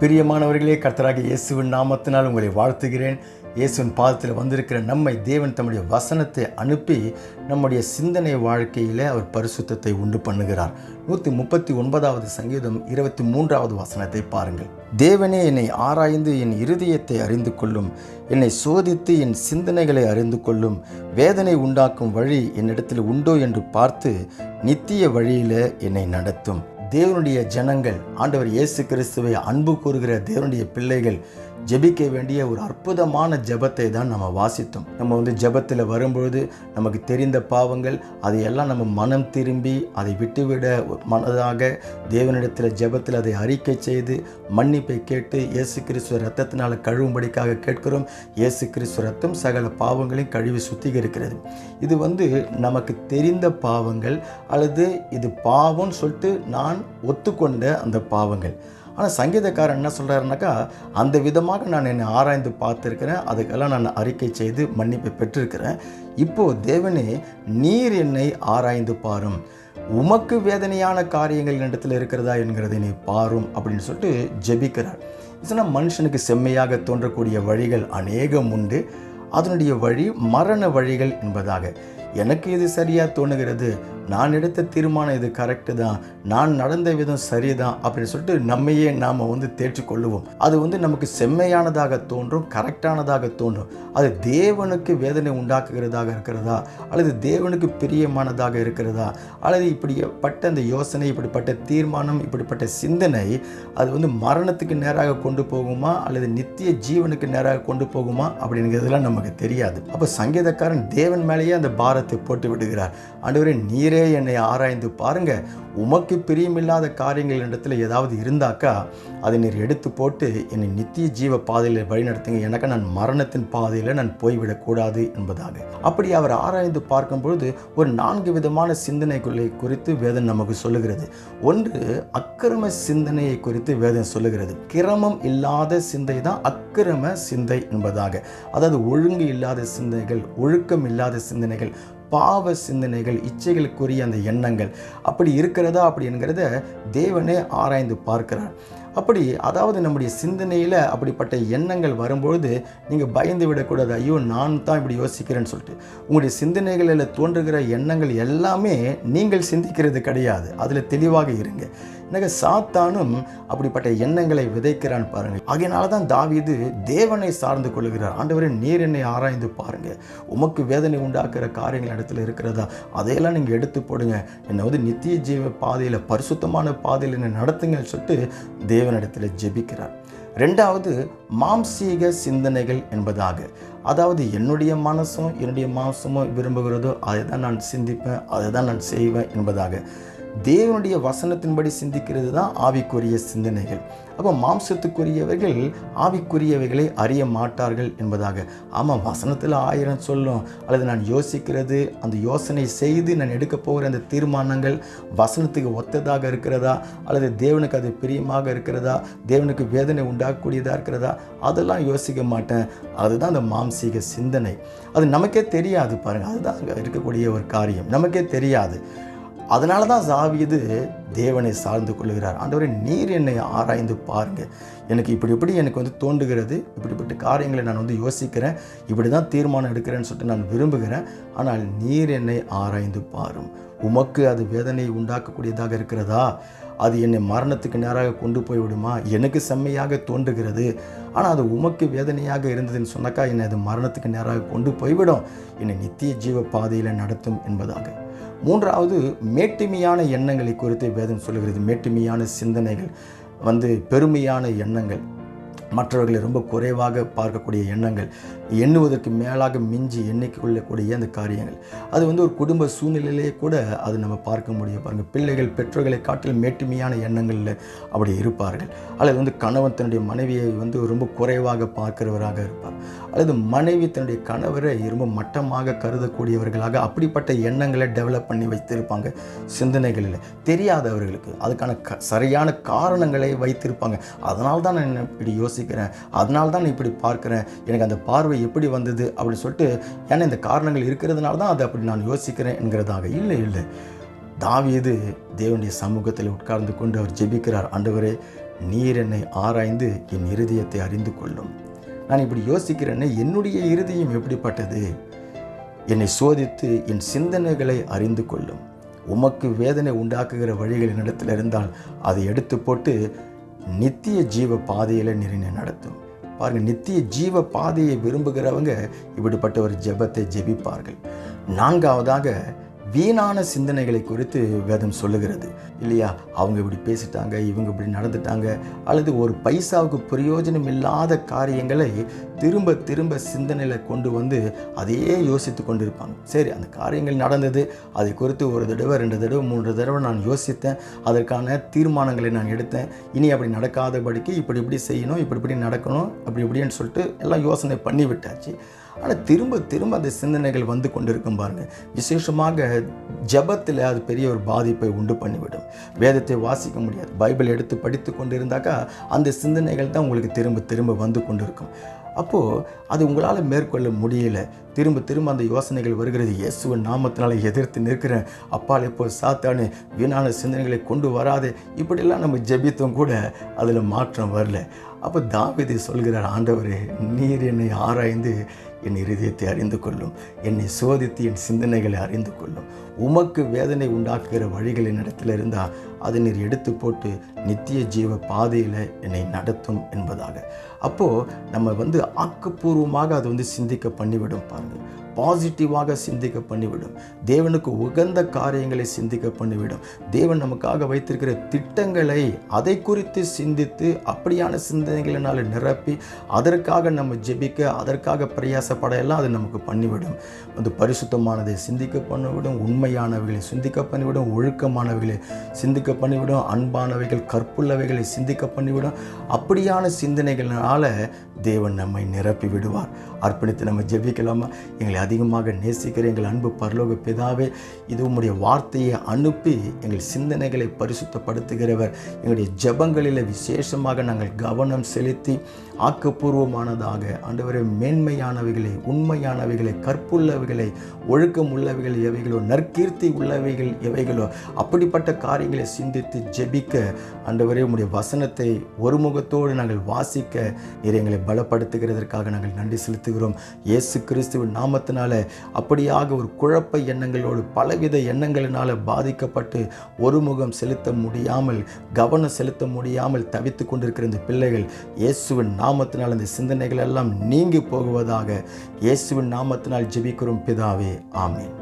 பிரியமானவர்களே கர்த்தராக இயேசுவின் நாமத்தினால் உங்களை வாழ்த்துகிறேன். இயேசுவின் பாதத்தில் வந்திருக்கிற நம்மை தேவன் தம்முடைய வசனத்தை அனுப்பி நம்முடைய சிந்தனை வாழ்க்கையில் அவர் பரிசுத்தத்தை உண்டு பண்ணுகிறார். நூற்றி முப்பத்தி ஒன்பதாவது சங்கீதம் இருபத்தி மூன்றாவது வசனத்தை பாருங்கள். தேவனே என்னை ஆராய்ந்து என் இருதயத்தை அறிந்து கொள்ளும் என்னை சோதித்து என் சிந்தனைகளை அறிந்து கொள்ளும் வேதனை உண்டாக்கும் வழி என்னிடத்தில் உண்டோ என்று பார்த்து நித்திய வழியில் என்னை நடத்தும். தேவனுடைய ஜனங்கள் ஆண்டவர் இயேசு கிறிஸ்துவை அன்பு கூறுகிற தேவனுடைய பிள்ளைகள் ஜெபிக்க வேண்டிய ஒரு அற்புதமான ஜெபத்தை தான் நம்ம வாசித்தோம். நம்ம வந்து ஜெபத்தில் வரும்பொழுது நமக்கு தெரிந்த பாவங்கள் அதையெல்லாம் நம்ம மனம் திரும்பி அதை விட்டுவிட மனதாக தேவனிடத்தில் ஜெபத்தில் அதை அறிக்கை செய்து மன்னிப்பை கேட்டு இயேசு கிறிஸ்துவ ரத்தத்தினால் கழுவும்படிக்காக கேட்கிறோம். இயேசு கிறிஸ்துவ ரத்தம் சகல பாவங்களையும் கழுவி சுத்திகரிக்கிறது. இது வந்து நமக்கு தெரிந்த பாவங்கள் அல்லது இது பாவம்னு சொல்லிட்டு நான் ஒத்துக்கொண்ட அந்த பாவங்கள். ஆனால் சங்கீதக்காரன் என்ன சொல்கிறாருனாக்கா அந்த விதமாக நான் என்னை ஆராய்ந்து பார்த்துருக்கிறேன் அதுக்கெல்லாம் நான் அறிக்கை செய்து மன்னிப்பை பெற்றிருக்கிறேன். இப்போது தேவனே நீர் என்னை ஆராய்ந்து பாரும். உமக்கு வேதனையான காரியங்கள் இடத்துல இருக்கிறதா என்கிறதை நீ பாரும் அப்படின்னு சொல்லிட்டு ஜெபிக்கிறார். இதனால் மனுஷனுக்கு செம்மையாக தோன்றக்கூடிய வழிகள் அநேகம் உண்டு. அதனுடைய வழி மரண வழிகள் என்பதாக. எனக்கு இது சரியாக தோணுகிறது? நான் எடுத்த தீர்மானம் இது கரெக்டு தான். நான் நடந்த விதம் சரிதான் அப்படின்னு சொல்லிட்டு நம்மையே நாம் வந்து தேற்றிக்கொள்ளுவோம். அது வந்து நமக்கு செம்மையானதாக தோன்றும் கரெக்டானதாக தோன்றும். அது தேவனுக்கு வேதனை உண்டாக்குகிறதாக இருக்கிறதா? அல்லது தேவனுக்கு பிரியமானதாக இருக்கிறதா? அல்லது இப்படிப்பட்ட அந்த யோசனை இப்படிப்பட்ட தீர்மானம் இப்படிப்பட்ட சிந்தனை அது வந்து மரணத்துக்கு நேராக கொண்டு போகுமா? அல்லது நித்திய ஜீவனுக்கு நேராக கொண்டு போகுமா? அப்படிங்கிறதுலாம் நமக்கு தெரியாது. அப்போ சங்கீதக்காரன் தேவன் மேலேயே அந்த பாரத்தை போட்டு விடுகிறார். ஆண்டவரே நீரே என்னை ஆராய்ந்து பாருங்க. உமக்கு பிரியமில்லாத காரியங்கள் இடத்துல ஏதாவது இருந்தாக்கா அதை நீர் எடுத்து போட்டு என்னை நித்திய ஜீவ பாதையில் வழிநடத்துங்க. எனக்கு நான் மரணத்தின் பாதையில் நான் போய்விடக்கூடாது என்பதாக. அப்படி அவர் ஆராய்ந்து பார்க்கும்பொழுது ஒரு நான்கு விதமான சிந்தனைகளை குறித்து வேதம் நமக்கு சொல்லுகிறது. ஒன்று அக்கிரம சிந்தனையை குறித்து வேதம் சொல்லுகிறது. கிரமம் இல்லாத சிந்தை தான் அக்கிரம சிந்தை என்பதாக. அதாவது ஒழுங்கு இல்லாத சிந்தனைகள் ஒழுக்கம் இல்லாத சிந்தனைகள் பாவ சிந்தனைகள் இச்சைகளுக்குரிய அந்த எண்ணங்கள். அப்படி இருக்கிறதா அப்படிங்கிறத தேவனே ஆராய்ந்து பார்க்கிறார். அப்படி அதாவது நம்முடைய சிந்தனையில் அப்படிப்பட்ட எண்ணங்கள் வரும்பொழுது நீங்கள் பயந்து விடக்கூடாது. ஐயோ நான் தான் இப்படி யோசிக்கிறேன்னு சொல்லிட்டு. உங்களுடைய சிந்தனைகளில் தோன்றுகிற எண்ணங்கள் எல்லாமே நீங்கள் சிந்திக்கிறது கிடையாது. அதில் தெளிவாக இருங்க. எனக்கு சாத்தானும் அப்படிப்பட்ட எண்ணங்களை விதைக்கிறான் பாருங்கள். ஆகையினால தான் தாவிது தேவனை சார்ந்து கொள்கிறார் ஆண்டவரே நீர் என்னை ஆராய்ந்து பாருங்க. உமக்கு வேதனை உண்டாக்குற காரியங்கள் இடத்துல இருக்கிறதா? அதையெல்லாம் நீங்கள் எடுத்து போடுங்க. என்னை வந்து நித்திய ஜீவ பாதையில் பரிசுத்தமான பாதையில் என்னை நடத்துங்கன்னு சொல்லிட்டு தேவனிடத்தில் ஜெபிக்கிறார். ரெண்டாவது மாம்சீக சிந்தனைகள் என்பதாக. அதாவது என்னுடைய மனசும் என்னுடைய மாம்சமும் விரும்புகிறதோ அதை தான் நான் சிந்திப்பேன் அதை தான் நான் செய்வேன் என்பதாக. தேவனுடைய வசனத்தின்படி சிந்திக்கிறது தான் ஆவிக்குரிய சிந்தனைகள். அப்போ மாம்சத்துக்குரியவர்கள் ஆவிக்குரியவைகளை அறிய மாட்டார்கள் என்பதாக. ஆமாம் வசனத்தில் ஆயிரம் சொல்லும். அல்லது நான் யோசிக்கிறது அந்த யோசனை செய்து நான் எடுக்க போகிற அந்த தீர்மானங்கள் வசனத்துக்கு ஒத்ததாக இருக்கிறதா? அல்லது தேவனுக்கு அது பிரியமாக இருக்கிறதா? தேவனுக்கு வேதனை உண்டாகக்கூடியதாக இருக்கிறதா? அதெல்லாம் யோசிக்க மாட்டேன். அதுதான் அந்த மாம்சீக சிந்தனை. அது நமக்கே தெரியாது பாருங்கள் அதுதான் அங்கே இருக்கக்கூடிய ஒரு காரியம். நமக்கே தெரியாது. அதனால தான் சாவியது தேவனை சார்ந்து கொள்கிறார் ஆண்டவரே நீர் என்னை ஆராய்ந்து பாருங்க. எனக்கு இப்படி இப்படி எனக்கு வந்து தோன்றுகிறது. இப்படிப்பட்ட காரியங்களை நான் வந்து யோசிக்கிறேன். இப்படி தான் தீர்மானம் எடுக்கிறேன்னு சொல்லிட்டு நான் விரும்புகிறேன். ஆனால் நீர் என்னை ஆராய்ந்து பாரும். உமக்கு அது வேதனையை உண்டாக்கக்கூடியதாக இருக்கிறதா? அது என்னை மரணத்துக்கு நேராக கொண்டு போய் விடுமா எனக்கு செம்மையாக தோன்றுகிறது. ஆனால் அது உமக்கு வேதனையாக இருந்ததுன்னு சொன்னாக்கா என்னை அது மரணத்துக்கு நேராக கொண்டு போய்விடும். என்னை நித்திய ஜீவ பாதையில் நடத்தும் என்பதாக. மூன்றாவது மேட்டுமையான எண்ணங்களை குறித்து வேதம் சொல்லுகிறது. மேட்டுமையான சிந்தனைகள் வந்து பெருமையான எண்ணங்கள். மற்றவர்களை ரொம்ப குறைவாக பார்க்கக்கூடிய எண்ணங்கள் எண்ணுவதற்கு மேலாக மிஞ்சி எண்ணிக்கொள்ளக்கூடிய அந்த காரியங்கள். அது வந்து ஒரு குடும்ப சூழ்நிலையிலே கூட அது நம்ம பார்க்க முடியும். பாருங்கள் பிள்ளைகள் பெற்றோர்களை காட்டில் மேட்டுமையான எண்ணங்களில் அப்படி இருப்பார்கள். அல்லது வந்து கணவன் தன்னுடைய மனைவியை வந்து ரொம்ப குறைவாக பார்க்கிறவராக இருப்பார். அல்லது மனைவி தன்னுடைய கணவரை ரொம்ப மட்டமாக கருதக்கூடியவர்களாக அப்படிப்பட்ட எண்ணங்களை டெவலப் பண்ணி வைத்திருப்பாங்க சிந்தனைகளில். தெரியாதவர்களுக்கு அதுக்கான க சரியான காரணங்களை வைத்திருப்பாங்க. அதனால்தான் நான் இப்படி யோசிக்கிறேன். அதனால தான் நான் இப்படி பார்க்குறேன். எனக்கு அந்த பார்வை எப்படி வந்தது அப்படின்னு சொல்லிட்டு ஏன்னா இந்த காரணங்கள் இருக்கிறதுனால தான் அதை அப்படி நான் யோசிக்கிறேன் என்கிறதாக இல்லை இல்லை. தாவியது தேவனுடைய சமூகத்தில் உட்கார்ந்து கொண்டு அவர் ஜெபிக்கிறார். ஆண்டவரே நீர் என்னை ஆராய்ந்து என் இருதயத்தை அறிந்து கொள்ளும். நான் இப்படி யோசிக்கிறேன்னே என்னுடைய இருதயம் எப்படிப்பட்டது? என்னை சோதித்து என் சிந்தனைகளை அறிந்து கொள்ளும். உமக்கு வேதனை உண்டாக்குகிற வழிகள் என்னிடத்தில் இருந்தால் அதை எடுத்து போட்டு நித்திய ஜீவ பாதையில் நிறைய நடத்தும். பாருங்கள் நித்திய ஜீவ பாதையை விரும்புகிறவங்க இப்படிப்பட்ட ஒரு ஜெபத்தை ஜெபிப்பார்கள். நான்காவதாக வீணான சிந்தனைகளை குறித்து வேதம் சொல்லுகிறது. இல்லையா? அவங்க இப்படி பேசிட்டாங்க இவங்க இப்படி நடந்துட்டாங்க அல்லது ஒரு பைசாவுக்கு பிரயோஜனம் இல்லாத காரியங்களை திரும்ப திரும்ப சிந்தனையில் கொண்டு வந்து அதையே யோசித்து கொண்டு இருப்பாங்க சரி அந்த காரியங்கள் நடந்தது. அதை குறித்து ஒரு தடவை ரெண்டு தடவை மூன்று தடவை நான் யோசித்தேன். அதற்கான தீர்மானங்களை நான் எடுத்தேன். இனி அப்படி நடக்காதபடிக்கு இப்படி இப்படி செய்யணும் இப்படி இப்படி நடக்கணும் அப்படி இப்படின்னு சொல்லிட்டு எல்லாம் யோசனை பண்ணி விட்டாச்சு ஆனால் திரும்ப திரும்ப அந்த சிந்தனைகள் வந்து கொண்டிருக்கும் பாருங்க. விசேஷமாக ஜபத்தில் அது பெரிய ஒரு பாதிப்பை உண்டு பண்ணிவிடும். வேதத்தை வாசிக்க முடியாது. பைபிள் எடுத்து படித்து கொண்டு இருந்தாக்கா அந்த சிந்தனைகள் தான் உங்களுக்கு திரும்ப திரும்ப வந்து கொண்டிருக்கும். அப்போது அது உங்களால் மேற்கொள்ள முடியல. திரும்ப திரும்ப அந்த யோசனைகள் வருகிறது. இயேசுவின் நாமத்தினால் எதிர்த்து நிற்கிறேன். அப்பால் இப்போ சாத்தானு வீணான சிந்தனைகளை கொண்டு வராது. இப்படிலாம் நம்ம ஜெபித்தும் கூட அதில் மாற்றம் வரல. அப்போ தாவிதை சொல்கிறார் ஆண்டவரே நீர் என்னை ஆராய்ந்து என் இருதயத்தை அறிந்து கொள்ளும் என்னை சோதித்து என் சிந்தனைகளை அறிந்து கொள்ளும். உமக்கு வேதனை உண்டாக்குகிற வழிகள் என்னிடத்தில் இருந்தால் அதை நீர் எடுத்து போட்டு நித்திய ஜீவ பாதையில் என்னை நடத்தும் என்பதாக. அப்போது நம்ம வந்து ஆக்கப்பூர்வமாக அதை வந்து சிந்திக்க பண்ணிவிடும் பாருங்கள். பாசிட்டிவாக சிந்திக்க பண்ணிவிடும். தேவனுக்கு உகந்த காரியங்களை சிந்திக்க பண்ணிவிடும். தேவன் நமக்காக வைத்திருக்கிற திட்டங்களை அதை குறித்து சிந்தித்து அப்படியான சிந்தனைகளினால் நிரப்பி அதற்காக நம்ம ஜெபிக்க அதற்காக பிரயாசப்பட எல்லாம் அது நமக்கு பண்ணிவிடும். அது பரிசுத்தமானதை சிந்திக்க பண்ணிவிடும் உண்மையானவைகளை சிந்திக்க பண்ணிவிடும் ஒழுக்கமானவைகளை சிந்திக்க பண்ணிவிடும் அன்பானவைகள் கற்புள்ளவைகளை சிந்திக்க பண்ணிவிடும். அப்படியான சிந்தனைகளினால் தேவன் நம்மை நிரப்பி விடுவார். அர்ப்பணித்து நம்ம ஜெபிக்கலாமா? எங்களை அதிகமாக நேசிக்கிற எங்கள் அன்பு பரலோக பிதாவே இது உம்முடைய வார்த்தையை அனுப்பி எங்கள் சிந்தனைகளை பரிசுத்தப்படுத்துகிறவர். எங்களுடைய ஜெபங்களில் விசேஷமாக நாங்கள் கவனம் செலுத்தி ஆக்கப்பூர்வமானதாக ஆண்டவரே மேன்மையானவைகளை உண்மையானவைகளை கற்புள்ளவைகளை ஒழுக்கம் உள்ளவைகள் எவைகளோ நற்கீர்த்தி உள்ளவைகள் எவைகளோ அப்படிப்பட்ட காரியங்களை சிந்தித்து ஜெபிக்க ஆண்டவரே உம்முடைய வசனத்தை ஒருமுகத்தோடு நாங்கள் வாசிக்க நீர் எங்களை பலப்படுத்துகிறதற்காக நாங்கள் நன்றி செலுத்துகிறோம். இயேசு கிறிஸ்துவின் நாமத்தினால அப்படியாக ஒரு குழப்ப எண்ணங்களோடு பலவித எண்ணங்களினால பாதிக்கப்பட்டு ஒருமுகம் செலுத்த முடியாமல் கவனம் செலுத்த முடியாமல் தவித்து கொண்டிருக்கிற இந்த பிள்ளைகள் இயேசுவின் நாமத்தினால் அந்த சிந்தனைகள் எல்லாம் நீங்கி போகுவதாக இயேசுவின் நாமத்தினால் ஜெபிக்கிறோம் பிதாவே ஆமேன்.